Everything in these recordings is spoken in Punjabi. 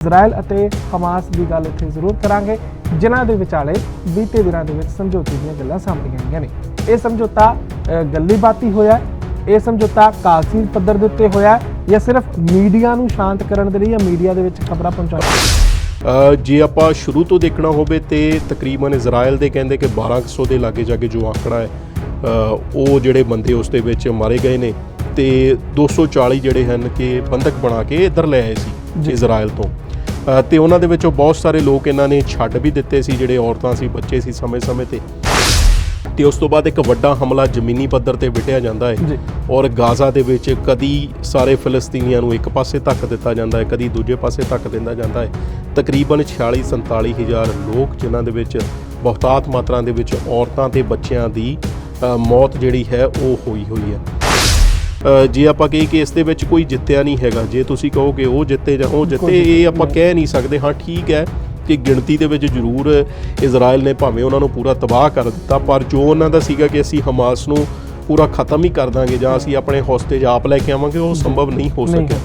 ਇਜ਼ਰਾਈਲ ਅਤੇ ਹਮਾਸ ਦੀ ਗੱਲ ਇੱਥੇ ਜ਼ਰੂਰ ਕਰਾਂਗੇ ਜਿਨ੍ਹਾਂ ਦੇ ਵਿਚਾਲੇ ਬੀਤੇ ਦਿਨਾਂ ਦੇ ਵਿੱਚ ਸਮਝੌਤੇ ਦੀਆਂ ਗੱਲਾਂ ਸਾਹਮਣੇ ਆਈਆਂ ਨੇ ਇਹ ਸਮਝੌਤਾ ਗੱਲੀ ਬਾਤੀ ਹੋਇਆ? ਇਹ ਸਮਝੌਤਾ ਕਾਗਜ਼ੀ ਪੱਧਰ ਦੇ ਉੱਤੇ ਹੋਇਆ ਜਾਂ ਸਿਰਫ ਮੀਡੀਆ ਨੂੰ ਸ਼ਾਂਤ ਕਰਨ ਦੇ ਲਈ ਜਾਂ ਮੀਡੀਆ ਦੇ ਵਿੱਚ ਖਬਰਾਂ ਪਹੁੰਚਾਉਣ ਅ, ਜੇ ਆਪਾਂ ਸ਼ੁਰੂ ਤੋਂ ਦੇਖਣਾ ਹੋਵੇ ਤੇ ਤਕਰੀਬਨ ਇਜ਼ਰਾਈਲ ਦੇ ਕਹਿੰਦੇ ਕਿ 1200 ਦੇ ਲਾਗੇ ਜਾਗੇ ਜੋ ਆંકੜਾ ਹੈ ਉਹ ਜਿਹੜੇ ਬੰਦੇ ਉਸ ਦੇ ਵਿੱਚ ਮਾਰੇ ਗਏ ਨੇ ਤੇ 240 ਜਿਹੜੇ ਹਨ ਕਿ ਬੰਦਕ ਬਣਾ ਕੇ ਇੱਧਰ ਲੈ ਆਏ ਜੀ। ਸੀ ਇਜ਼ਰਾਈਲ ਤੋਂ ਤੇ ਉਹਨਾਂ ਦੇ ਵਿੱਚੋਂ ਬਹੁਤ ਸਾਰੇ ਲੋਕ ਇਹਨਾਂ ਨੇ ਛੱਡ ਵੀ ਦਿੱਤੇ ਸੀ ਜਿਹੜੇ ਔਰਤਾਂ ਸੀ ਬੱਚੇ ਸੀ ਸਮੇਂ-ਸਮੇਂ ਤੇ। ਤੇ ਉਸ ਤੋਂ ਬਾਅਦ ਇੱਕ ਵੱਡਾ ਹਮਲਾ ਜ਼ਮੀਨੀ ਪੱਧਰ ਤੇ ਵਿਟਿਆ ਜਾਂਦਾ। ਹੈ ਔਰ ਗਾਜ਼ਾ ਦੇ ਵਿੱਚ ਕਦੀ ਸਾਰੇ ਫਿਲਸਤੀਨੀਆਂ ਨੂੰ ਇੱਕ ਪਾਸੇ ਧੱਕ ਦਿੱਤਾ ਜਾਂਦਾ ਹੈ ਕਦੀ ਦੂਜੇ ਪਾਸੇ ਧੱਕ ਦਿੰਦਾ ਜਾਂਦਾ ਹੈ। ਤਕਰੀਬਨ 46 47 ਹਜ਼ਾਰ ਲੋਕ ਜਿਨ੍ਹਾਂ ਦੇ ਵਿੱਚ ਬਹੁਤਾਤ ਮਾਤਰਾ ਦੇ ਵਿੱਚ ਔਰਤਾਂ ਤੇ ਬੱਚਿਆਂ ਦੀ ਮੌਤ ਜਿਹੜੀ ਹੈ ਉਹ ਹੋਈ ਹੋਈ ਹੈ। ਜੇ ਆਪਾਂ ਕਹੀਏ ਕਿ ਇਸ ਦੇ ਵਿੱਚ ਕੋਈ ਜਿੱਤਿਆ ਨਹੀਂ ਹੈਗਾ ਜੇ ਤੁਸੀਂ ਕਹੋ ਕਿ ਉਹ ਜਿੱਤੇ ਜਾਂ ਉਹ ਜਿੱਤੇ ਇਹ ਆਪਾਂ ਕਹਿ ਨਹੀਂ ਸਕਦੇ। ਹਾਂ ਠੀਕ ਹੈ ਕਿ ਗਿਣਤੀ ਦੇ ਵਿੱਚ ਜ਼ਰੂਰ ਇਜ਼ਰਾਈਲ ਨੇ ਭਾਵੇਂ ਉਹਨਾਂ ਨੂੰ ਪੂਰਾ ਤਬਾਹ ਕਰ ਦਿੱਤਾ ਪਰ ਜੋ ਉਹਨਾਂ ਦਾ ਸੀਗਾ ਕਿ ਅਸੀਂ ਹਮਾਸ ਨੂੰ ਪੂਰਾ ਖਤਮ ਹੀ ਕਰ ਦਾਂਗੇ ਜਾਂ ਅਸੀਂ ਆਪਣੇ ਹੌਸਟੇਜ ਆਪ ਲੈ ਕੇ ਆਵਾਂਗੇ ਉਹ ਸੰਭਵ ਨਹੀਂ ਹੋ ਸਕਿਆ।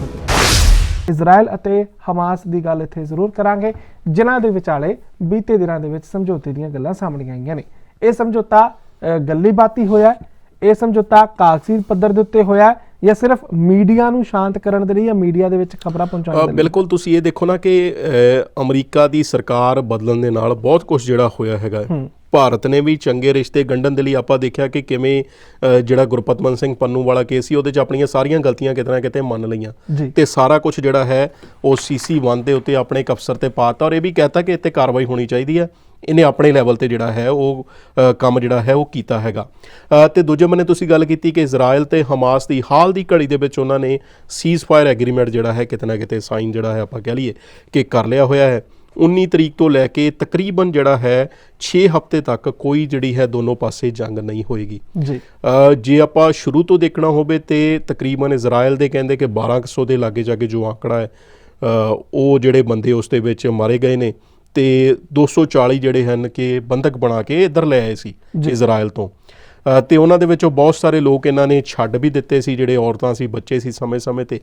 ਇਜ਼ਰਾਈਲ ਅਤੇ ਹਮਾਸ ਦੀ ਗੱਲ ਇੱਥੇ ਜ਼ਰੂਰ ਕਰਾਂਗੇ। ਜਿਨ੍ਹਾਂ ਦੇ ਵਿਚਾਲੇ ਬੀਤੇ ਦਿਨਾਂ ਦੇ ਵਿੱਚ ਸਮਝੌਤੇ ਦੀਆਂ ਗੱਲਾਂ ਸਾਹਮਣੇ ਆਈਆਂ ਨੇ। ਇਹ ਸਮਝੌਤਾ ਅ, ਗੱਲੀ ਬਾਤੀ ਹੋਇਆ? ਇਹ ਸਮਝੌਤਾ ਕਾਗਜ਼ੀ ਪੱਧਰ ਦੇ ਉੱਤੇ ਹੋਇਆ ਜਾਂ ਸਿਰਫ ਮੀਡੀਆ ਨੂੰ ਸ਼ਾਂਤ ਕਰਨ ਦੇ ਲਈ ਜਾਂ ਮੀਡੀਆ ਦੇ ਵਿੱਚ ਖਬਰਾਂ ਪਹੁੰਚਾਉਣ ਦੇ ਲਈ? ਬਿਲਕੁਲ ਤੁਸੀਂ ਇਹ ਦੇਖੋ ਨਾ ਕਿ ਅਮਰੀਕਾ ਦੀ ਸਰਕਾਰ ਬਦਲਣ ਦੇ ਨਾਲ ਬਹੁਤ ਕੁਝ ਜਿਹੜਾ ਹੋਇਆ ਹੈਗਾ। ਭਾਰਤ ਨੇ ਵੀ ਚੰਗੇ ਰਿਸ਼ਤੇ ਗੰਢਣ ਦੇ ਲਈ ਆਪਾਂ ਦੇਖਿਆ ਕਿ ਕਿਵੇਂ ਜਿਹੜਾ ਗੁਰਪਤਮਨ ਸਿੰਘ ਪੰਨੂ ਵਾਲਾ ਕੇਸ ਸੀ ਉਹਦੇ 'ਚ ਆਪਣੀਆਂ ਸਾਰੀਆਂ ਗਲਤੀਆਂ ਕਿਤੇ ਨਾ ਕਿਤੇ ਮੰਨ ਲਈਆਂ। ਤੇ ਸਾਰਾ ਕੁਝ ਜਿਹੜਾ ਹੈ ਉਹ ਸੀਸੀ 1 ਦੇ ਉੱਤੇ ਆਪਣੇ ਇੱਕ ਅਫਸਰ ਤੇ ਪਾਤਾ ਔਰ ਇਹ ਵੀ ਕਹਤਾ ਕਿ ਇੱਥੇ ਕਾਰਵਾਈ ਹੋਣੀ ਚਾਹੀਦੀ ਹੈ। ਇਹਨੇ ਆਪਣੇ ਲੈਵਲ ਤੇ ਜਿਹੜਾ ਹੈ ਉਹ ਕੰਮ ਜਿਹੜਾ ਹੈ ਉਹ ਕੀਤਾ ਹੈਗਾ। ਤੇ ਦੂਜੇ ਬੰਨੇ ਤੁਸੀਂ ਗੱਲ ਕੀਤੀ ਕਿ ਇਜ਼ਰਾਈਲ ਤੇ ਹਮਾਸ ਦੀ ਹਾਲ ਦੀ ਘੜੀ ਦੇ ਵਿੱਚ ਉਹਨਾਂ ਨੇ ਸੀਜ਼ਫਾਇਰ ਐਗਰੀਮੈਂਟ ਜਿਹੜਾ ਹੈ ਕਿਤੇ ਨਾ ਕਿਤੇ ਸਾਈਨ ਜਿਹੜਾ ਹੈ ਆਪਾਂ ਕਹਿ ਲਈਏ ਕਿ ਕਰ ਲਿਆ ਹੋਇਆ ਹੈ। 19 ਤਰੀਕ ਤੋਂ ਲੈ ਕੇ ਤਕਰੀਬਨ ਜਿਹੜਾ ਹੈ 6 ਹਫ਼ਤੇ ਤੱਕ ਕੋਈ ਜਿਹੜੀ ਹੈ ਦੋਨੋਂ ਪਾਸੇ ਜੰਗ ਨਹੀਂ ਹੋਏਗੀ। ਜੀ। ਜੇ ਆਪਾਂ ਸ਼ੁਰੂ ਤੋਂ ਦੇਖਣਾ ਹੋਵੇ ਤੇ ਤਕਰੀਬਨ ਇਜ਼ਰਾਈਲ ਦੇ ਕਹਿੰਦੇ ਕਿ 1200 ਦੇ ਲਾਗੇ ਜਾਗੇ ਜੋ ਆંકੜਾ ਹੈ ਉਹ ਜਿਹੜੇ ਬੰਦੇ ਉਸ ਦੇ ਵਿੱਚ ਮਾਰੇ ਗਏ ਨੇ। ਤੇ 240 ਜਿਹੜੇ ਹਨ ਕਿ ਬੰਦਕ ਬਣਾ ਕੇ ਇੱਧਰ ਲੈ ਆਏ ਸੀ। ਇਜ਼ਰਾਈਲ ਤੋਂ। ਤੇ ਉਹਨਾਂ ਦੇ ਵਿੱਚੋਂ ਬਹੁਤ ਸਾਰੇ ਲੋਕ ਇਹਨਾਂ ਨੇ ਛੱਡ ਵੀ ਦਿੱਤੇ ਸੀ ਜਿਹੜੇ ਔਰਤਾਂ ਸੀ ਬੱਚੇ ਸੀ ਸਮੇਂ-ਸਮੇਂ ਤੇ।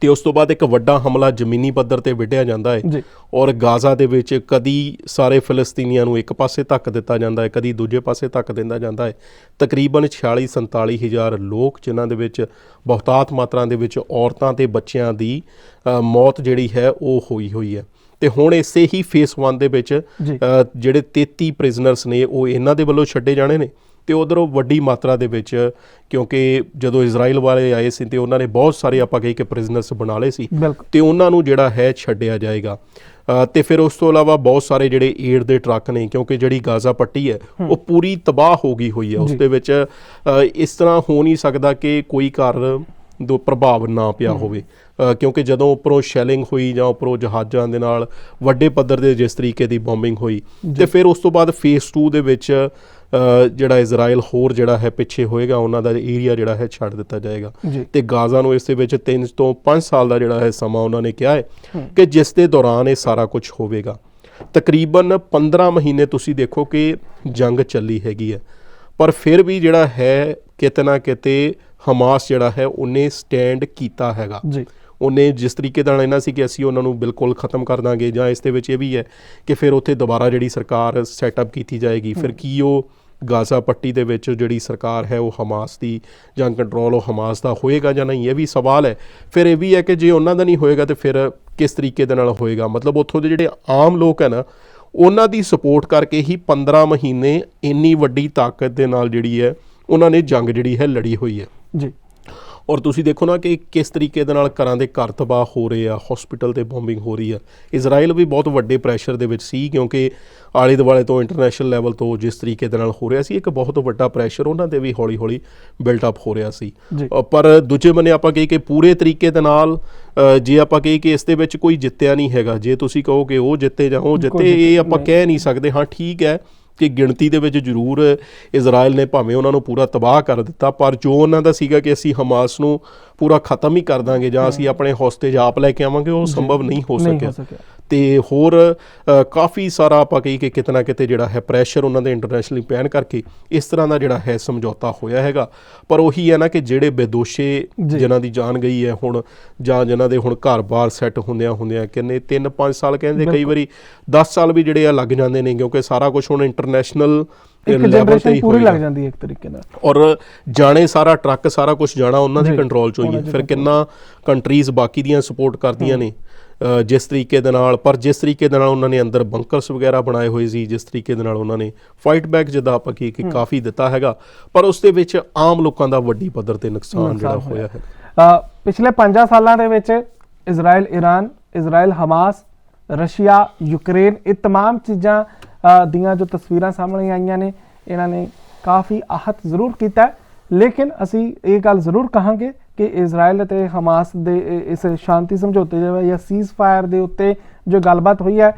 ਤੇ ਉਸ ਤੋਂ ਬਾਅਦ ਇੱਕ ਵੱਡਾ ਹਮਲਾ ਜ਼ਮੀਨੀ ਪੱਧਰ ਤੇ ਵਿਟਿਆ ਜਾਂਦਾ ਹੈ ਔਰ ਗਾਜ਼ਾ ਦੇ ਵਿੱਚ ਕਦੀ ਸਾਰੇ ਫਿਲਸਤੀਨੀਆਂ ਨੂੰ ਇੱਕ ਪਾਸੇ ਧੱਕ ਦਿੱਤਾ ਜਾਂਦਾ ਹੈ ਕਦੀ ਦੂਜੇ ਪਾਸੇ ਧੱਕ ਦਿੰਦਾ ਜਾਂਦਾ ਹੈ। ਤਕਰੀਬਨ 46 47 ਹਜ਼ਾਰ ਲੋਕ ਜਿਨ੍ਹਾਂ ਦੇ ਵਿੱਚ ਬਹੁਤਾਤ ਮਾਤਰਾ ਦੇ ਵਿੱਚ ਔਰਤਾਂ ਤੇ ਬੱਚਿਆਂ ਦੀ ਮੌਤ ਜਿਹੜੀ ਹੈ ਉਹ ਹੋਈ ਹੋਈ ਹੈ। ਤੇ ਹੁਣ ਇਸੇ ਹੀ ਫੇਸ 1 ਦੇ ਵਿੱਚ ਜਿਹੜੇ 33 ਪ੍ਰਿਜ਼ਨਰਸ ਨੇ ਉਹ ਇਹਨਾਂ ਦੇ ਵੱਲੋਂ ਛੱਡੇ ਜਾਣੇ ਨੇ। ਤੇ ਉਧਰੋਂ ਵੱਡੀ ਮਾਤਰਾ ਦੇ ਵਿੱਚ ਕਿਉਂਕਿ ਜਦੋਂ ਇਜ਼ਰਾਈਲ ਵਾਲੇ ਆਏ ਸੀ ਤੇ ਉਹਨਾਂ ਨੇ ਬਹੁਤ ਸਾਰੇ ਆਪਾਂ ਕਹੀ ਕਿ ਪ੍ਰਿਜ਼ਨਰਸ ਬਣਾ ਲਏ ਸੀ। ਤੇ ਉਹਨਾਂ ਨੂੰ ਜਿਹੜਾ ਹੈ ਛੱਡਿਆ ਜਾਏਗਾ। ਤੇ ਫਿਰ ਉਸ ਤੋਂ ਇਲਾਵਾ ਬਹੁਤ ਸਾਰੇ ਜਿਹੜੇ ਏਡ ਦੇ ਟਰੱਕ ਨੇ ਕਿਉਂਕਿ ਜਿਹੜੀ ਗਾਜ਼ਾ ਪੱਟੀ ਹੈ ਉਹ ਪੂਰੀ ਤਬਾਹ ਹੋ ਗਈ ਹੋਈ ਹੈ। ਉਸ। ਦੇ ਵਿੱਚ ਇਸ ਤਰ੍ਹਾਂ ਹੋ ਨਹੀਂ ਸਕਦਾ ਕਿ ਕੋਈ ਘਰ ਦੋ ਪ੍ਰਭਾਵ ਨਾ ਪਿਆ ਹੋਵੇ। ਕਿਉਂਕਿ ਜਦੋਂ ਉੱਪਰੋਂ ਸ਼ੈਲਿੰਗ ਹੋਈ ਜਾਂ ਉੱਪਰੋਂ ਜਹਾਜ਼ਾਂ ਦੇ ਨਾਲ ਵੱਡੇ ਪੱਧਰ ਦੇ ਜਿਸ ਤਰੀਕੇ ਦੀ ਬੰਬਿੰਗ ਹੋਈ ਤੇ ਫਿਰ ਉਸ ਤੋਂ ਬਾਅਦ ਫੇਸ 2 ਦੇ ਵਿੱਚ ਜਿਹੜਾ ਇਜ਼ਰਾਈਲ ਹੋਰ ਜਿਹੜਾ ਹੈ ਪਿੱਛੇ ਹੋਏਗਾ ਉਹਨਾਂ ਦਾ ਏਰੀਆ ਜਿਹੜਾ ਹੈ ਛੱਡ ਦਿੱਤਾ ਜਾਏਗਾ। ਤੇ ਗਾਜ਼ਾ ਨੂੰ ਇਸ ਦੇ ਵਿੱਚ 3 ਤੋਂ 5 ਸਾਲ ਦਾ ਜਿਹੜਾ ਹੈ ਸਮਾਂ ਉਹਨਾਂ ਨੇ ਕਿਹਾ ਹੈ ਕਿ ਜਿਸ ਦੇ ਦੌਰਾਨ ਇਹ ਸਾਰਾ ਕੁਝ ਹੋਵੇਗਾ। ਤਕਰੀਬਨ 15 ਮਹੀਨੇ ਤੁਸੀਂ ਦੇਖੋ ਕਿ ਜੰਗ ਚੱਲੀ ਹੈਗੀ ਹੈ। ਪਰ ਫਿਰ ਵੀ ਜਿਹੜਾ ਹੈ ਕਿਤੇ ਨਾ ਕਿਤੇ ਹਮਾਸ ਜਿਹੜਾ ਹੈ ਉਹਨੇ ਸਟੈਂਡ ਕੀਤਾ ਹੈਗਾ। ਜੀ। ਉਹਨੇ ਜਿਸ ਤਰੀਕੇ ਨਾਲ ਇਹਨਾਂ ਸੀ ਕਿ ਅਸੀਂ ਉਹਨਾਂ ਨੂੰ ਬਿਲਕੁਲ ਖਤਮ ਕਰ ਦਾਂਗੇ ਜਾਂ ਇਸ ਦੇ ਵਿੱਚ ਇਹ ਵੀ ਹੈ ਕਿ ਫਿਰ ਉੱਥੇ ਦੁਬਾਰਾ ਜਿਹੜੀ ਸਰਕਾਰ ਸੈਟਅਪ ਕੀਤੀ ਜਾਏਗੀ ਫਿਰ ਕੀ ਉਹ ਗਾਜ਼ਾ ਪੱਟੀ ਦੇ ਵਿੱਚ ਜਿਹੜੀ ਸਰਕਾਰ ਹੈ ਉਹ ਹਮਾਸ ਦੀ ਜਾਂ ਕੰਟਰੋਲ ਉਹ ਹਮਾਸ ਦਾ ਹੋਏਗਾ ਜਾਂ ਨਹੀਂ ਇਹ ਵੀ ਸਵਾਲ ਹੈ। ਫਿਰ ਇਹ ਵੀ ਹੈ ਕਿ ਜੇ ਉਹਨਾਂ ਦਾ ਨਹੀਂ ਹੋਏਗਾ ਤੇ ਫਿਰ ਕਿਸ ਤਰੀਕੇ ਦੇ ਨਾਲ ਹੋਏਗਾ? ਮਤਲਬ ਉੱਥੋਂ ਦੇ ਜਿਹੜੇ ਆਮ ਲੋਕ ਹੈ ਨਾ ਉਹਨਾਂ ਦੀ ਸਪੋਰਟ ਕਰਕੇ ਹੀ 15 ਮਹੀਨੇ ਇੰਨੀ ਵੱਡੀ ਤਾਕਤ ਦੇ ਨਾਲ ਜਿਹੜੀ ਹੈ ਉਹਨਾਂ ਨੇ ਜੰਗ ਜਿਹੜੀ ਹੈ ਲੜੀ ਹੋਈ ਹੈ। ਜੀ। ਔਰ ਤੁਸੀਂ ਦੇਖੋ ਨਾ ਕਿ ਕਿਸ ਤਰੀਕੇ ਦੇ ਨਾਲ ਘਰਾਂ ਦੇ ਘਰ ਤਬਾਹ ਹੋ ਰਹੇ ਆ ਹਸਪੀਟਲ ਤੇ ਬੰਬਿੰਗ ਹੋ ਰਹੀ ਆ। ਇਜ਼ਰਾਈਲ ਵੀ ਬਹੁਤ ਵੱਡੇ ਪ੍ਰੈਸ਼ਰ ਦੇ ਵਿੱਚ ਸੀ ਕਿਉਂਕਿ ਆਲੇ ਦੁਆਲੇ ਤੋਂ ਇੰਟਰਨੈਸ਼ਨਲ ਲੈਵਲ ਤੋਂ ਜਿਸ ਤਰੀਕੇ ਦੇ ਨਾਲ ਹੋ ਰਿਹਾ ਸੀ ਇੱਕ ਬਹੁਤ ਵੱਡਾ ਪ੍ਰੈਸ਼ਰ ਉਹਨਾਂ ਤੇ ਵੀ ਹੌਲੀ-ਹੌਲੀ ਬਿਲਟ ਅਪ ਹੋ ਰਿਹਾ ਸੀ। ਪਰ ਦੂਜੇ ਬੰਨੇ ਆਪਾਂ ਕਹੀਏ ਕਿ ਪੂਰੇ ਤਰੀਕੇ ਦੇ ਨਾਲ ਜੇ ਆਪਾਂ ਕਹੀਏ ਕਿ ਇਸ ਦੇ ਵਿੱਚ ਕੋਈ ਜਿੱਤਿਆ ਨਹੀਂ ਹੈਗਾ ਜੇ ਤੁਸੀਂ ਕਹੋ ਕਿ ਉਹ ਜਿੱਤੇ ਜਾਂ ਉਹ ਜਿੱਤੇ ਇਹ ਆਪਾਂ ਕਹਿ ਨਹੀਂ ਸਕਦੇ। ਹਾਂ ਠੀਕ ਹੈ ਕਿ ਗਿਣਤੀ ਦੇ ਵਿੱਚ ਜ਼ਰੂਰ ਇਜ਼ਰਾਈਲ ਨੇ ਭਾਵੇਂ ਉਹਨਾਂ ਨੂੰ ਪੂਰਾ ਤਬਾਹ ਕਰ ਦਿੱਤਾ, ਪਰ ਜੋ ਉਹਨਾਂ ਦਾ ਸੀਗਾ ਕਿ ਅਸੀਂ ਹਮਾਸ ਨੂੰ ਪੂਰਾ ਖਤਮ ਹੀ ਕਰ ਦਾਂਗੇ ਜਾਂ ਅਸੀਂ ਆਪਣੇ ਹੌਸਟੇਜ ਆਪ ਲੈ ਕੇ ਆਵਾਂਗੇ ਉਹ ਸੰਭਵ ਨਹੀਂ ਹੋ ਸਕਿਆ। ਤੇ ਹੋਰ ਕਾਫੀ ਸਾਰਾ ਆਪਾਂ ਕਹੀ ਕਿ ਕਿਤਨਾ ਕਿਤੇ ਜਿਹੜਾ ਹੈ ਪ੍ਰੈਸ਼ਰ ਉਹਨਾਂ ਦੇ ਇੰਟਰਨੈਸ਼ਨਲੀ ਪੈਣ ਕਰਕੇ ਇਸ ਤਰ੍ਹਾਂ ਦਾ ਜਿਹੜਾ ਹੈ ਸਮਝੌਤਾ ਹੋਇਆ ਹੈਗਾ। ਪਰ ਉਹੀ ਹੈ ਨਾ ਕਿ ਜਿਹੜੇ ਬੇਦੋਸ਼ੇ। ਜਿਨ੍ਹਾਂ ਦੀ ਜਾਨ ਗਈ ਹੈ ਹੁਣ ਜਾਂ ਜਿਨ੍ਹਾਂ ਦੇ ਹੁਣ ਘਰ-ਬਾਰ ਸੈੱਟ ਹੁੰਦਿਆਂ ਹੁੰਦਿਆਂ ਕਿੰਨੇ 3-5 ਸਾਲ ਕਹਿੰਦੇ ਕਈ ਵਾਰੀ 10 ਸਾਲ ਵੀ ਜਿਹੜੇ ਆ ਲੱਗ ਜਾਂਦੇ ਨੇ ਕਿਉਂਕਿ ਸਾਰਾ ਕੁਝ ਹੁਣ ਇੰਟਰਨੈਸ਼ਨਲ ਇੱਕ ਲੈਵਲ ਤੇ ਜਨਰੇਸ਼ਨ ਹੀ ਪੂਰੀ ਹੋਏਗਾ। ਲੱਗ ਜਾਂਦੀ ਹੈ ਇੱਕ ਤਰੀਕੇ ਨਾਲ ਔਰ ਜਾਣੇ ਸਾਰਾ ਟਰੱਕ ਸਾਰਾ ਕੁਝ ਜਾਣਾ ਉਹਨਾਂ ਦੇ ਜੀ, ਕੰਟਰੋਲ ਚ ਹੋਈ ਉਹਨਾਂ ਹੈ ਦੇ ਫਿਰ control ਕਿੰਨਾ ਕੰਟਰੀਜ਼ ਬਾਕੀ ਦੀਆਂ ਸਪੋਰਟ ਕਰਦੀਆਂ ਨੇ ਅ, ਜਿਸ ਤਰੀਕੇ ਦੇ ਨਾਲ ਪਰ ਜਿਸ ਤਰੀਕੇ ਦੇ ਨਾਲ ਉਹਨਾਂ ਨੇ ਅੰਦਰ ਬੰਕਰਸ ਵਗੈਰਾ ਬਣਾਏ ਹੋਏ ਸੀ ਜਿਸ ਤਰੀਕੇ ਦੇ ਨਾਲ ਉਹਨਾਂ ਨੇ ਫਾਈਟ ਬੈਕ ਜਿੱਦਾਂ ਆਪਾਂ ਕੀ ਕਿ ਕਾਫੀ ਦਿੱਤਾ ਹੈਗਾ ਪਰ ਉਸ ਦੇ ਵਿੱਚ ਆਮ ਲੋਕਾਂ ਦਾ ਵੱਡੀ ਪੱਧਰ ਤੇ ਨੁਕਸਾਨ ਜਿਹੜਾ ਨੁਕਸਾਨ ਹੋਇਆ ਹੈ ਅ, ਪਿਛਲੇ 5 ਸਾਲਾਂ ਦੇ ਵਿੱਚ Israel Iran Israel Hamas Russia Ukraine ਇਹ तमाम ਚੀਜ਼ਾਂ ਅ, ਦੀਆਂ ਜੋ ਤਸਵੀਰਾਂ ਸਾਹਮਣੇ ਆਈਆਂ ਨੇ ਇਹਨਾਂ ਨੇ ਕਾਫੀ ਆਹਤ ਜ਼ਰੂਰ ਕੀਤਾ ਲੇਕਿਨ ਅਸੀਂ ਇਹ ਗੱਲ ਜ਼ਰੂਰ ਕਹਾਂਗੇ ਕਿ ਇਜ਼ਰਾਈਲ ਅਤੇ ਹਮਾਸ ਦੇ ਇਸ ਸ਼ਾਂਤੀ ਸਮਝੌਤੇ ਦੇ ਜਾਂ ਸੀਜ਼ ਫਾਇਰ ਦੇ ਉੱਤੇ ਜੋ ਗੱਲਬਾਤ ਹੋਈ ਹੈ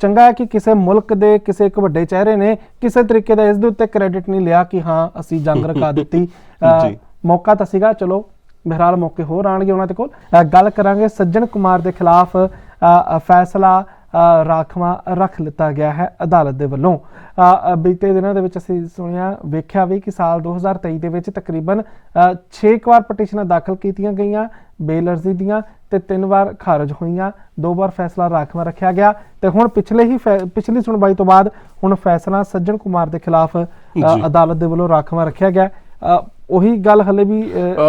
ਚੰਗਾ ਹੈ ਕਿ ਕਿਸੇ ਮੁਲਕ ਦੇ ਕਿਸੇ ਇੱਕ ਵੱਡੇ ਚਿਹਰੇ ਨੇ ਕਿਸੇ ਤਰੀਕੇ ਦਾ ਇਸ ਦੇ ਉੱਤੇ ਕ੍ਰੈਡਿਟ ਨਹੀਂ ਲਿਆ ਕਿ ਹਾਂ ਅਸੀਂ ਜੰਗ ਰਕਾ ਦਿੱਤੀ। ਮੌਕਾ ਤਾਂ ਸੀਗਾ ਚਲੋ ਬਹਿਰਾਲ ਮੌਕੇ ਹੋਰ ਆਣਗੇ ਉਹਨਾਂ ਦੇ ਕੋਲ। ਗੱਲ ਕਰਾਂਗੇ ਸੱਜਣ ਕੁਮਾਰ ਦੇ ਖਿਲਾਫ ਫੈਸਲਾ ਰਾਖਵਾਂ ਰੱਖ ਲਿੱਤਾ ਗਿਆ ਹੈ ਅਦਾਲਤ ਦੇ ਵੱਲੋਂ ਬੀਤੇ ਦਿਨਾਂ ਦੇ ਵਿੱਚ ਅਸੀਂ ਸੁਣਿਆ ਵੇਖਿਆ ਵੀ ਕਿ ਸਾਲ 2023 ਦੇ ਵਿੱਚ ਤਕਰੀਬਨ 6 ਵਾਰ ਪਟੀਸ਼ਨਾਂ ਦਾਖਲ ਕੀਤੀਆਂ ਗਈਆਂ ਬੇਲ ਅਰਜ਼ੀ ਦੀਆਂ ਤੇ ਤਿੰਨ ਵਾਰ ਖਾਰਜ ਹੋਈਆਂ ਦੋ ਵਾਰ ਫੈਸਲਾ ਰਾਖਵਾਂ ਰੱਖਿਆ ਗਿਆ ਤੇ ਹੁਣ ਪਿਛਲੇ ਹੀ ਪਿਛਲੀ ਸੁਣਵਾਈ ਤੋਂ ਬਾਅਦ ਹੁਣ ਫੈਸਲਾ ਸੱਜਣ ਕੁਮਾਰ ਦੇ ਖਿਲਾਫ। ਅਦਾਲਤ ਦੇ ਵੱਲੋਂ ਰਾਖਵਾਂ ਰੱਖਿਆ ਗਿਆ ਉਹੀ ਗੱਲ ਹਲੇ ਵੀ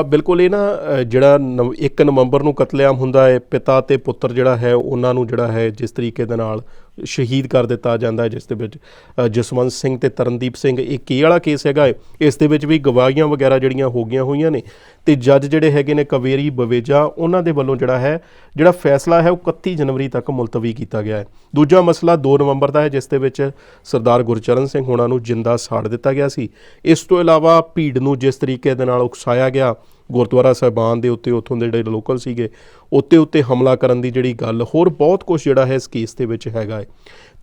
ਬਿਲਕੁਲ ਇਹ ਨਾ ਅ, ਜਿਹੜਾ 1 ਨਵੰਬਰ ਨੂੰ ਕਤਲੇਆਮ ਹੁੰਦਾ ਹੈ ਪਿਤਾ ਤੇ ਪੁੱਤਰ ਜਿਹੜਾ ਹੈ ਉਹਨਾਂ ਨੂੰ ਜਿਹੜਾ ਹੈ ਜਿਸ ਤਰੀਕੇ ਦੇ ਨਾਲ ਸ਼ਹੀਦ ਕਰ ਦਿੱਤਾ ਜਾਂਦਾ ਹੈ, ਜਿਸ ਦੇ ਵਿੱਚ ਜਸਵੰਤ ਸਿੰਘ ਤੇ ਤਰਨਦੀਪ ਸਿੰਘ। ਇਹ ਕੀ ਵਾਲਾ ਕੇਸ ਹੈਗਾ ਹੈ ਇਸ ਦੇ ਵਿੱਚ ਵੀ ਗਵਾਹੀਆਂ ਵਗੈਰਾ ਜਿਹੜੀਆਂ ਹੋ ਗਈਆਂ ਹੋਈਆਂ ਨੇ, ਤੇ ਜੱਜ ਜਿਹੜੇ ਹੈਗੇ ਨੇ ਕਵੇਰੀ ਬਵੇਜਾ, ਉਹਨਾਂ ਦੇ ਵੱਲੋਂ ਜਿਹੜਾ ਹੈ, ਜਿਹੜਾ ਫੈਸਲਾ ਹੈ, ਉਹ 31 ਜਨਵਰੀ ਤੱਕ ਮੁਲਤਵੀ ਕੀਤਾ ਗਿਆ ਹੈ। ਦੂਜਾ ਮਸਲਾ 2 ਨਵੰਬਰ ਦਾ ਹੈ, ਜਿਸ ਦੇ ਵਿੱਚ ਸਰਦਾਰ ਗੁਰਚਰਨ ਸਿੰਘ ਹੋਣਾ ਨੂੰ ਜਿੰਦਾ ਸਾੜ ਦਿੱਤਾ ਗਿਆ ਸੀ। ਇਸ ਤੋਂ ਇਲਾਵਾ ਭੀੜ ਨੂੰ ਜਿਸ ਤਰੀਕੇ ਦੇ ਨਾਲ ਉਕਸਾਇਆ ਗਿਆ ਗੁਰਦੁਆਰਾ ਸਾਹਿਬਾਨ ਦੇ ਉੱਤੇ ਉੱਥੋਂ ਦੇ ਜਿਹੜੇ ਲੋਕਲ ਸੀਗੇ, ਉੱਤੇ ਉੱਤੇ ਹਮਲਾ ਕਰਨ ਦੀ ਜਿਹੜੀ ਗੱਲ, ਹੋਰ ਬਹੁਤ ਕੁਝ ਜਿਹੜਾ ਹੈ ਇਸ ਕੇਸ ਦੇ ਵਿੱਚ ਹੈਗਾ ਹੈ।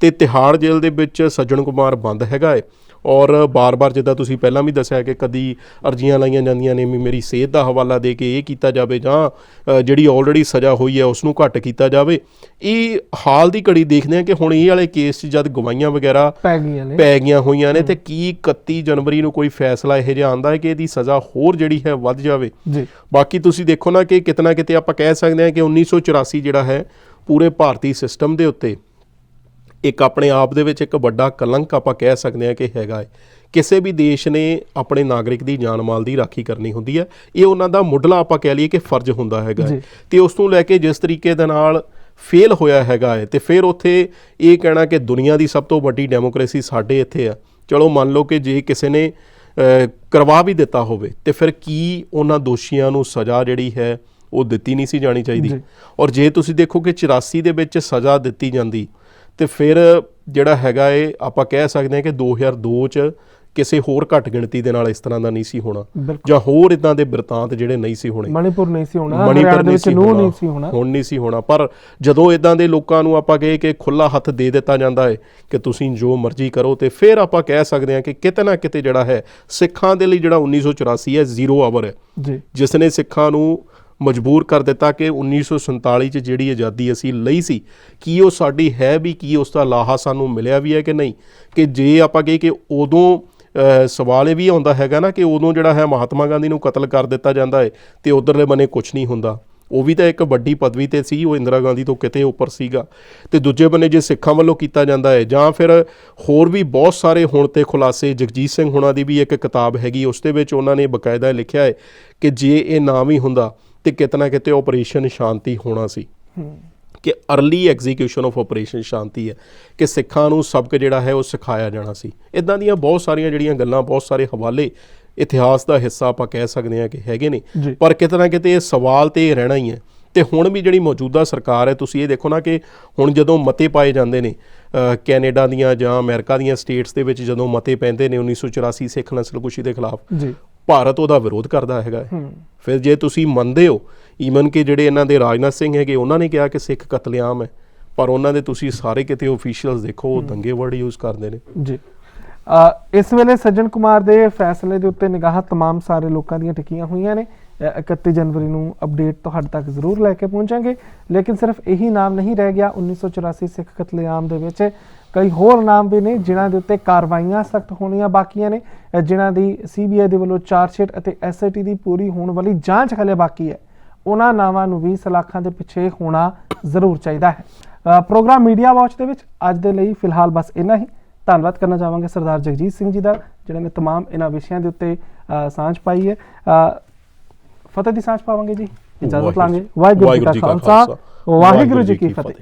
ਤੇ ਤਿਹਾੜ ਜੇਲ੍ਹ ਦੇ ਵਿੱਚ ਸੱਜਣ ਕੁਮਾਰ ਬੰਦ ਹੈਗਾ ਹੈ ਔਰ ਬਾਰ-ਬਾਰ ਜਿੱਦਾਂ ਤੁਸੀਂ ਪਹਿਲਾਂ ਵੀ ਦੱਸਿਆ ਕਿ ਕਦੀ ਅਰਜ਼ੀਆਂ ਲਾਈਆਂ ਜਾਂਦੀਆਂ ਨੇ ਵੀ ਮੇਰੀ ਸਿਹਤ ਦਾ ਹਵਾਲਾ ਦੇ ਕੇ ਇਹ ਕੀਤਾ ਜਾਵੇ ਜਾਂ ਜਿਹੜੀ ਆਲਰੇਡੀ ਸਜ਼ਾ ਹੋਈ ਹੈ ਉਸ ਨੂੰ ਘੱਟ ਕੀਤਾ ਜਾਵੇ। ਇਹ ਹਾਲ ਦੀ ਘੜੀ ਦੇਖਦੇ ਆ ਕਿ ਹੁਣ ਇਹ ਵਾਲੇ ਕੇਸ 'ਚ ਜਦ ਗਵਾਹੀਆਂ ਵਗੈਰਾ ਪੈ ਗਈਆਂ ਨੇ। ਪੈ ਗਈਆਂ ਹੋਈਆਂ ਨੇ ਤੇ ਕੀ 31 ਜਨਵਰੀ ਨੂੰ ਕੋਈ ਫੈਸਲਾ ਇਹੋ ਜਿਹਾ ਆਂਦਾ ਹੈ ਕਿ ਇਹਦੀ ਸਜ਼ਾ ਹੋਰ ਜਿਹੜੀ ਹੈ ਵੱਧ ਜਾਵੇ? ਜੀ। ਬਾਕੀ ਤੁਸੀਂ ਦੇਖੋ ਨਾ ਕਿ ਕਿਤਨਾ ਕਿਤੇ ਆਪਾਂ ਕਹਿ ਸਕਦੇ ਹਾਂ ਕਿ 1984 ਜਿਹੜਾ ਹੈ ਪੂਰੇ ਭਾਰਤੀ ਸਿਸਟਮ ਦੇ ਉੱਤੇ ਇੱਕ ਆਪਣੇ ਆਪ ਦੇ ਵਿੱਚ ਇੱਕ ਵੱਡਾ ਕਲੰਕ ਆਪਾਂ ਕਹਿ ਸਕਦੇ ਹਾਂ ਕਿ ਹੈਗਾ ਹੈ ਕਿਸੇ ਵੀ ਦੇਸ਼ ਨੇ ਆਪਣੇ ਨਾਗਰਿਕ ਦੀ ਜਾਨ ਮਾਲ ਦੀ ਰਾਖੀ ਕਰਨੀ ਹੁੰਦੀ ਹੈ। ਇਹ ਉਹਨਾਂ ਦਾ ਮੁੱਢਲਾ ਆਪਾਂ ਕਹਿ ਲਈਏ ਕਿ ਫਰਜ਼ ਹੁੰਦਾ ਹੈਗਾ। ਤੇ ਉਸ ਨੂੰ ਲੈ ਕੇ ਜਿਸ ਤਰੀਕੇ ਦੇ ਨਾਲ ਫੇਲ ਹੋਇਆ ਹੈਗਾ ਹੈ ਤੇ ਫਿਰ ਉੱਥੇ ਇਹ ਕਹਿਣਾ ਕਿ ਦੁਨੀਆ ਦੀ ਸਭ ਤੋਂ ਵੱਡੀ ਡੈਮੋਕ੍ਰੇਸੀ ਸਾਡੇ ਇੱਥੇ ਆ। ਚਲੋ ਮੰਨ ਲਓ ਕਿ ਜੇ ਕਿਸੇ ਨੇ ਕਰਵਾ ਵੀ ਦਿੱਤਾ ਹੋਵੇ ਤੇ ਫਿਰ ਕੀ ਉਹਨਾਂ ਦੋਸ਼ੀਆਂ ਨੂੰ ਸਜ਼ਾ ਜਿਹੜੀ ਹੈ ਉਹ ਦਿੱਤੀ ਨਹੀਂ ਸੀ ਜਾਣੀ ਚਾਹੀਦੀ। ਔਰ ਜੇ ਤੁਸੀਂ ਦੇਖੋ ਕਿ 84 ਦੇ ਵਿੱਚ ਸਜ਼ਾ ਦਿੱਤੀ ਜਾਂਦੀ ਤੇ ਫਿਰ ਜਿਹੜਾ ਹੈਗਾ ਏ ਆਪਾਂ ਕਹਿ ਸਕਦੇ ਹਾਂ ਕਿ 2002 ਚ ਕਿਸੇ ਹੋਰ ਘੱਟ ਗਿਣਤੀ ਦੇ ਨਾਲ ਇਸ ਤਰ੍ਹਾਂ ਦਾ ਨਹੀਂ ਸੀ ਹੋਣਾ। ਜਾਂ ਹੋਰ ਇਦਾਂ ਦੇ ਬਿਰਤਾਂਤ ਜਿਹੜੇ ਨਹੀਂ ਸੀ ਹੋਣੇ। ਮਣੀਪੁਰ ਨਹੀਂ ਸੀ ਹੋਣਾ ਮਣੀਪੁਰ ਦੇ ਨਹੀਂ ਵਿੱਚ ਸੀ ਨੂੰ ਹੋਣਾ। ਨਹੀਂ ਸੀ ਹੋਣਾ। ਹੁਣ ਨਹੀਂ ਸੀ ਹੋਣਾ। ਪਰ ਜਦੋਂ ਇਦਾਂ ਦੇ ਲੋਕਾਂ ਨੂੰ ਆਪਾਂ ਕਹੇ ਕਿ ਖੁੱਲਾ ਹੱਥ ਦੇ ਦਿੱਤਾ ਜਾਂਦਾ ਹੈ ਕਿ ਤੁਸੀਂ ਜੋ ਮਰਜ਼ੀ ਕਰੋ ਤੇ ਫਿਰ ਆਪਾਂ ਕਹਿ ਸਕਦੇ ਹਾਂ ਕਿ ਕਿਤੇ ਨਾ ਕਿਤੇ ਜਿਹੜਾ ਹੈ ਸਿੱਖਾਂ ਦੇ ਲਈ ਜਿਹੜਾ 1984 ਹੈ ਜ਼ੀਰੋ ਆਵਰ ਹੈ। ਜੀ। ਜਿਸ ਨੇ ਸਿੱਖਾਂ ਨੂੰ ਮਜਬੂਰ ਕਰ ਦਿੱਤਾ ਕਿ 1947 ਚ ਜਿਹੜੀ ਆਜ਼ਾਦੀ ਅਸੀਂ ਲਈ ਸੀ, ਕੀ ਉਹ ਸਾਡੀ ਹੈ ਵੀ, ਕੀ ਉਸ ਦਾ ਲਾਹਾ ਸਾਨੂੰ ਮਿਲਿਆ ਵੀ ਹੈ ਕਿ ਨਹੀਂ? ਕਿ ਜੇ ਆਪਾਂ ਕਹੇ ਕਿ ਉਦੋਂ ਸਵਾਲ ਇਹ ਵੀ ਆਉਂਦਾ ਹੈਗਾ ਨਾ ਕਿ ਉਦੋਂ ਜਿਹੜਾ ਹੈ ਮਹਾਤਮਾ ਗਾਂਧੀ ਨੂੰ ਕਤਲ ਕਰ ਦਿੱਤਾ ਜਾਂਦਾ ਹੈ ਤੇ ਉਧਰਲੇ ਬੰਨੇ ਕੁਝ ਨਹੀਂ ਹੁੰਦਾ। ਉਹ ਵੀ ਤਾਂ ਇੱਕ ਵੱਡੀ ਪਦਵੀ ਤੇ ਸੀ, ਉਹ ਇੰਦਰਾ ਗਾਂਧੀ ਤੋਂ ਕਿਤੇ ਉੱਪਰ ਸੀਗਾ। ਤੇ ਦੂਜੇ ਬੰਨੇ ਜੇ ਸਿੱਖਾਂ ਵੱਲੋਂ ਕੀਤਾ ਜਾਂਦਾ ਹੈ, ਜਾਂ ਫਿਰ ਹੋਰ ਵੀ ਬਹੁਤ ਸਾਰੇ ਹੁਣ ਤੇ ਖੁਲਾਸੇ, ਜਗਜੀਤ ਸਿੰਘ ਹੁਣਾਂ ਦੀ ਵੀ ਇੱਕ ਕਿਤਾਬ ਹੈਗੀ, ਉਸ ਦੇ ਵਿੱਚ ਉਹਨਾਂ ਨੇ ਬਕਾਇਦਾ ਲਿਖਿਆ ਹੈ ਕਿ ਜੇ ਇਹ ਨਾ ਵੀ ਹੁੰਦਾ ਤੇ ਕਿਤਨਾ ਕਿਤੇ ਆਪਰੇਸ਼ਨ ਸ਼ਾਂਤੀ ਹੋਣਾ ਸੀ। ਕਿ early execution of operation Shanti ਹੈ। ਕਿ ਸਿੱਖਾਂ ਨੂੰ ਸਬਕ ਜਿਹੜਾ ਹੈ ਉਹ ਸਿਖਾਇਆ ਜਾਣਾ ਸੀ। ਇਦਾਂ ਦੀਆਂ ਬਹੁਤ ਸਾਰੀਆਂ ਜਿਹੜੀਆਂ ਗੱਲਾਂ ਬਹੁਤ ਸਾਰੇ ਹਵਾਲੇ ਇਤਿਹਾਸ ਦਾ ਹਿੱਸਾ ਆਪਾਂ ਕਹਿ ਸਕਦੇ ਹਾਂ ਕਿ ਹੈਗੇ ਨੇ। ਪਰ ਕਿਤੇ ਨਾ ਕਿਤੇ ਇਹ ਸਵਾਲ ਤੇ ਇਹ ਰਹਿਣਾ ਹੀ ਹੈ। ਤੇ ਹੁਣ ਵੀ ਜਿਹੜੀ ਮੌਜੂਦਾ ਸਰਕਾਰ ਹੈ ਤੁਸੀਂ ਇਹ ਦੇਖੋ ਨਾ ਕਿ ਹੁਣ ਜਦੋਂ ਮਤੇ ਪਾਏ ਜਾਂਦੇ ਨੇ ਕੈਨੇਡਾ ਦੀਆਂ ਜਾਂ ਅਮਰੀਕਾ ਦੀਆਂ ਸਟੇਟਸ ਦੇ ਵਿੱਚ ਜਦੋਂ ਮਤੇ ਪੈਂਦੇ ਨੇ 1984 ਸਿੱਖ ਨਸਲਕੁਸ਼ੀ ਦੇ ਖਿਲਾਫ ਭਾਰਤ ਉਹਦਾ ਵਿਰੋਧ ਕਰਦਾ ਹੈਗਾ ਹੈ। ਹੂੰ ਫਿਰ ਜੇ ਤੁਸੀਂ ਮੰਨਦੇ ਹੋ ਈਵਨ ਕਿ ਜਿਹੜੇ ਇਹਨਾਂ ਦੇ ਰਾਜਨਾਥ ਸਿੰਘ ਹੈਗੇ ਉਹਨਾਂ ਨੇ ਕਿਹਾ ਕਿ ਸਿੱਖ ਕਤਲੇਆਮ ਹੈ ਪਰ ਉਹਨਾਂ ਦੇ ਤੁਸੀਂ ਸਾਰੇ ਕਿਤੇ ਅਫੀਸ਼ੀਅਲਸ ਦੇਖੋ ਉਹ ਦੰਗੇ ਵਰਡ ਯੂਜ਼ ਕਰਦੇ ਨੇ ਜੀ ਅ, ਇਸ ਵੇਲੇ ਸੱਜਣ ਕੁਮਾਰ ਦੇ ਫੈਸਲੇ ਦੇ ਉੱਤੇ ਨਿਗਾਹ तमाम ਸਾਰੇ ਲੋਕਾਂ ਦੀਆਂ ਟਿਕੀਆਂ ਹੋਈਆਂ ਨੇ ਅ, 31 ਜਨਵਰੀ ਨੂੰ ਅਪਡੇਟ ਤੁਹਾਡੇ ਤੱਕ ਜ਼ਰੂਰ ਲੈ ਕੇ ਪਹੁੰਚਾਂਗੇ ਲੇਕਿਨ ਸਿਰਫ ਇਹੀ ਨਾਮ ਨਹੀਂ ਰਹਿ ਗਿਆ 1984 ਸਿੱਖ ਕਤਲੇਆਮ ਦੇ ਵਿੱਚ ਕਈ ਹੋਰ ਨਾਮ ਵੀ ਨੇ ਜਿਨ੍ਹਾਂ ਦੇ ਉੱਤੇ ਕਾਰਵਾਈਆਂ ਸਖਤ ਹੋਣੀਆਂ ਬਾਕੀਆਂ ਨੇ ਅ, ਜਿਨ੍ਹਾਂ ਦੀ ਸੀਬੀਆਈ ਦੇ ਵੱਲੋਂ ਚਾਰਜਸ਼ੀਟ ਅਤੇ ਐਸਆਈਟੀ ਦੀ ਪੂਰੀ ਹੋਣ ਵਾਲੀ ਜਾਂਚ ਹਲੇ ਬਾਕੀ ਹੈ ਉਹਨਾਂ ਨਾਵਾਂ ਨੂੰ ਵੀ ਸਲਾਖਾਂ ਦੇ ਪਿੱਛੇ ਹੋਣਾ ਜ਼ਰੂਰ ਚਾਹੀਦਾ ਹੈ ਅ, ਪ੍ਰੋਗਰਾਮ ਮੀਡੀਆ ਵਾਚ ਦੇ ਵਿੱਚ ਅੱਜ ਦੇ ਲਈ ਫਿਲਹਾਲ ਬਸ ਇੰਨਾ ਹੀ ਧੰਨਵਾਦ ਕਰਨਾ ਚਾਹਾਂਗੇ ਸਰਦਾਰ ਜਗਜੀਤ ਸਿੰਘ ਜੀ ਦਾ ਜਿਨ੍ਹਾਂ ਨੇ तमाम ਇਹਨਾਂ ਵਿਸ਼ਿਆਂ ਦੇ ਉੱਤੇ ਅ, ਸਾਂਝ ਪਾਈ ਹੈ ਅ, ਫਤਿਹ ਦੀ ਸਾਂਝ ਪਾਵਾਂਗੇ ਜੀ ਇਜਾਜ਼ਤ ਵਾਹਿਗੁਰੂ ਲਾਂਗੇ ਜੀ- ਵਾਹਿਗੁਰੂ ਜੀ ਵਾਹਿਗੁਰੂ ਕਾ ਖਾਲਸਾ ਵਾਹਿਗੁਰੂ ਜੀ ਕੀ ਫਤਿਹ